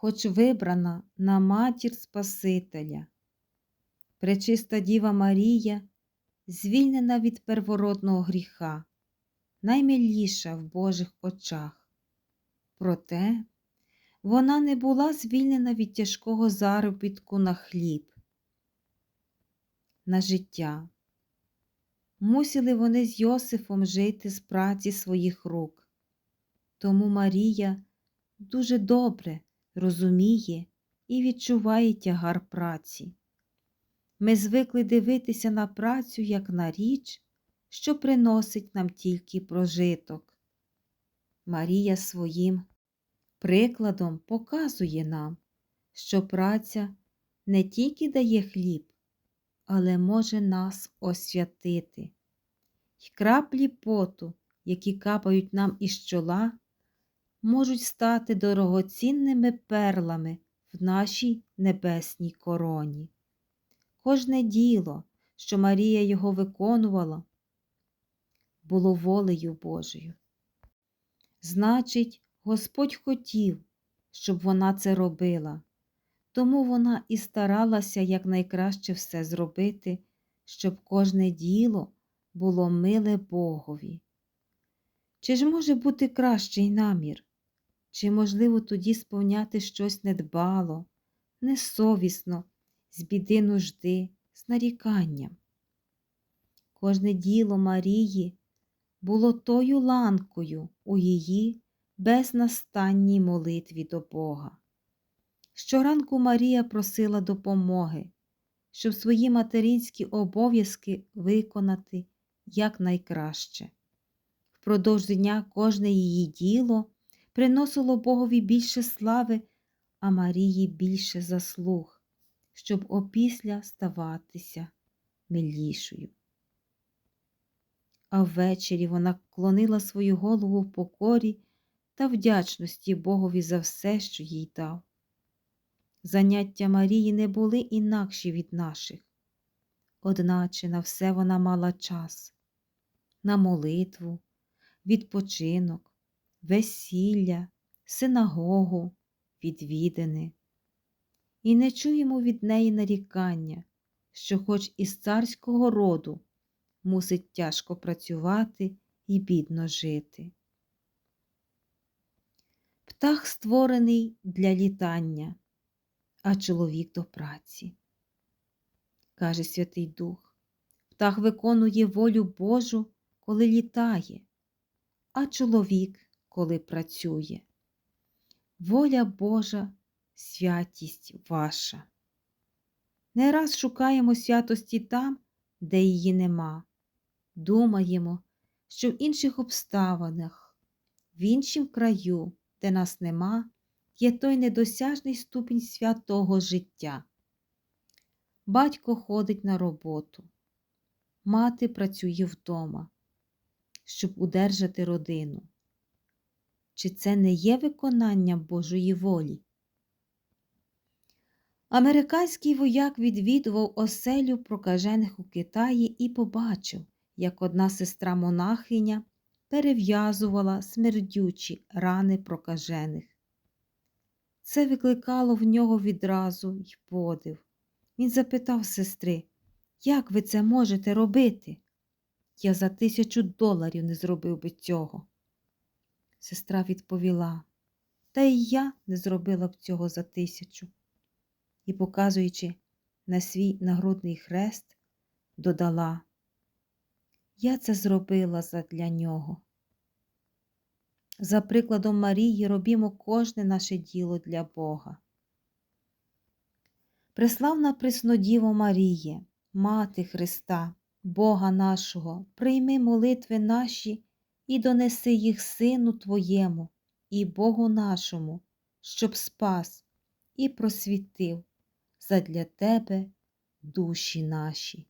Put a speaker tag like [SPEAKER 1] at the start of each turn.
[SPEAKER 1] хоч вибрана на матір Спасителя. Пречиста Діва Марія, звільнена від первородного гріха, наймиліша в Божих очах. Проте вона не була звільнена від тяжкого заробітку на хліб, на життя. Мусили вони з Йосифом жити з праці своїх рук. Тому Марія дуже добре розуміє і відчуває тягар праці. Ми звикли дивитися на працю як на річ, що приносить нам тільки прожиток. Марія своїм прикладом показує нам, що праця не тільки дає хліб, але може нас освятити. Й краплі поту, які капають нам із чола, можуть стати дорогоцінними перлами в нашій небесній короні. Кожне діло, що Марія його виконувала, було волею Божою. Значить, Господь хотів, щоб вона це робила, тому вона і старалася якнайкраще все зробити, щоб кожне діло було миле Богові. Чи ж може бути кращий намір? Чи можливо тоді сповняти щось недбало, несовісно, з біди нужди, з наріканням? Кожне діло Марії було тою ланкою у її безнастанній молитві до Бога. Щоранку Марія просила допомоги, щоб свої материнські обов'язки виконати якнайкраще. Впродовж дня кожне її діло приносило Богові більше слави, а Марії більше заслуг, щоб опісля ставатися милішою. А ввечері вона клонила свою голову в покорі та вдячності Богові за все, що їй дав. Заняття Марії не були інакші від наших, одначе на все вона мала час на молитву, відпочинок, весілля, синагогу, відвідини. І не чуємо від неї нарікання, що, хоч із царського роду, мусить тяжко працювати і бідно жити. Птах створений для літання, а чоловік до праці. Каже Святий Дух, птах виконує волю Божу, коли літає, а чоловік, коли працює. Воля Божа, святість ваша. Не раз шукаємо святості там, де її нема. Думаємо, що в інших обставинах, в іншім краю, де нас нема, є той недосяжний ступінь святого життя. Батько ходить на роботу, мати працює вдома, щоб удержати родину. Чи це не є виконанням Божої волі? Американський вояк відвідував оселю прокажених у Китаї і побачив, як одна сестра монахиня перев'язувала смердючі рани прокажених. Це викликало в нього відразу й подив. Він запитав сестри, як ви це можете робити? Я за тисячу доларів не зробив би цього. Сестра відповіла, та й я не зробила б цього за тисячу. І, показуючи на свій нагрудний хрест, додала, я це зробила задля нього. За прикладом Марії робімо кожне наше діло для Бога. Преславна Преснодіво Маріє, Мати Христа, Бога нашого, прийми молитви наші і донеси їх Сину Твоєму і Богу нашому, щоб спас і просвітив задля Тебе душі наші.